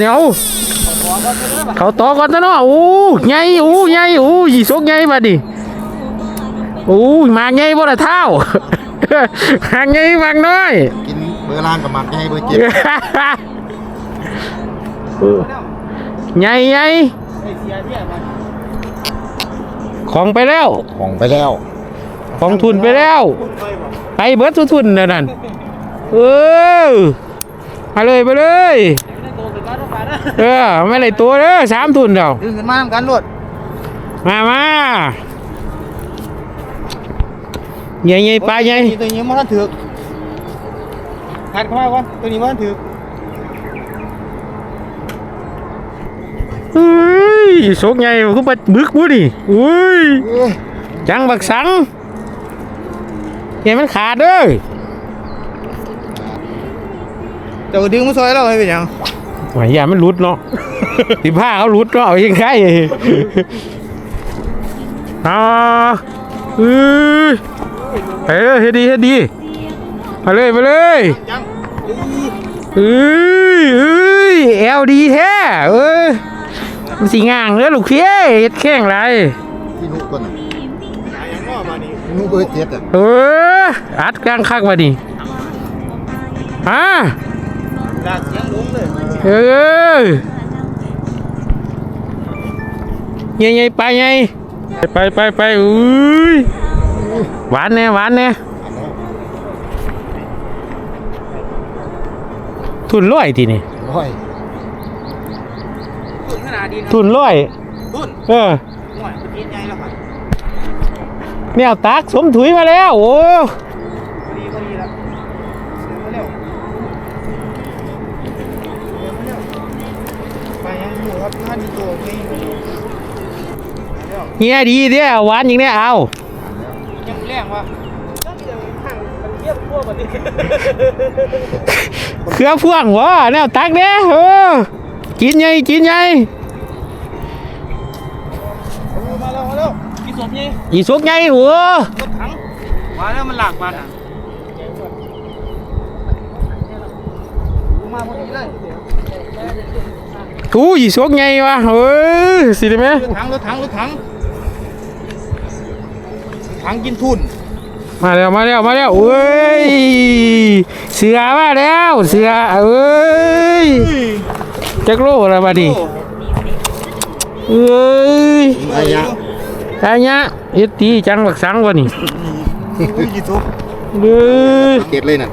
เดี๋ยวเขาต่อก่อนนะเนาะโอ้ใหญ่โอ้ใหญ่โอ้ยีสกใหญ่บัดดิโอ้มาใหญ่บ่ละเท่ามาใหญ่มากน้อยกินเบอร์ล่างกับหมักจะให้เบอร์เจ็ดใหญ่ใหญ่ของไปแล้ว ของไปแล้ว ของทุนไปแล้ว ไปเบิดทุนๆนั่นนั่นเออมาเลยไปเลย เออไม่เลยตัวเด้อสามทุนเดียวดึงขึ้นมาทำกันรวดมามาใหญ่ใหญ่ปลาใหญ่ตัวนี้มันถือหัดเข้ามาก่อนตัวนี้มันถือเฮ้ยโชกใหญ่คือบัดบึกบุดิอุ้ยจังบักสังอย่ามันขาดเด้อเจ้าดึงมาซอยเราให้เป็นยัง หวยอย่ามันหลุดเนาะสิผ้าเขาหลุดเนาะเอายังไงอ่าเอ้ยไปเลยเฮ็ดดีเฮ็ดดีไปเลยไปเลยยังเอ้ยเอ้ยแอลดีแท้เอ้ยมันสิง่างเด้อลูกเพี้ยเฮ็ดแข้งไรที่นุกก่อนยังง้อมานี่นุกเบอร์เจ็ดอะเอออัดกลางคักมาดิฮะ ลากเสียงลงเลยเออใหญ่ๆไปใหญ่ไปไปไปอุ้ยหวานแน่หวานแน่ทุนร้อยทีนี่ร้อยตุนขนาดดีนะทุนร้อยตุนเออหน่อยมันกินใหญ่แล้วครับแนวตักสมถุยมาแล้วโอ้ พอดีพอดีแล้วเร็ว ไปยังอยู่ ครับท่านมีตัวนี้เฮียดีเด้อหวานอย่างเนี้ยเอายังแรงวะยังยังห่างมันเทียบพวกมันดิเครือพ่วงวะแนวตักเด้อเออกินไงกินไงมาแล้วมาแล้วกี่ศพนี่อีสุกไงหัวรถถังมาแล้วมันหลากมาอะ มาพอดีเลยทูอีสุกไงวะเออสิได้ไหมรถถังรถถังรถถังถังกินทุน มาแล้วมาแล้วมาแล้วเอ้ยเสือมาแล้วเสือเอ้ยจักโลอะไรมาดิเอ้ยไอ้ยะอันเนี้ยเฮ็ดตีจังบักสังวะนี่กี่ทุกเด้อเจ็ดเลยน่ะ